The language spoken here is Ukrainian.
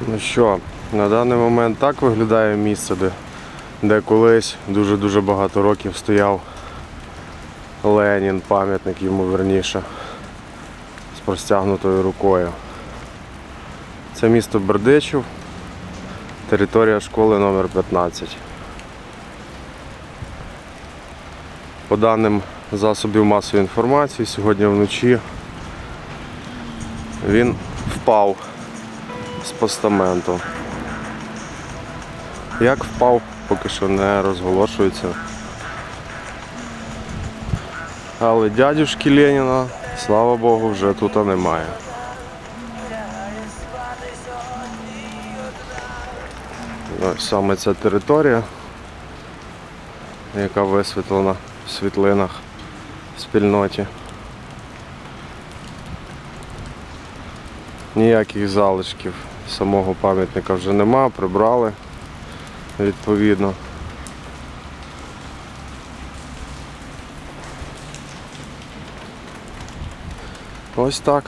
Ну що, на даний момент так виглядає місце, де, де колись дуже-дуже багато років стояв Ленін, пам'ятник йому верніше, з простягнутою рукою. Це місто Бердичів, територія школи номер 15. По даним засобів масової інформації, сьогодні вночі він впав з постаменту. Як впав, поки що не розголошується. Але дядюшки Леніна, слава Богу, вже тут немає. Ось саме ця територія, яка висвітлена в світлинах в спільноті. Ніяких залишків самого пам'ятника вже нема, прибрали відповідно. Ось так.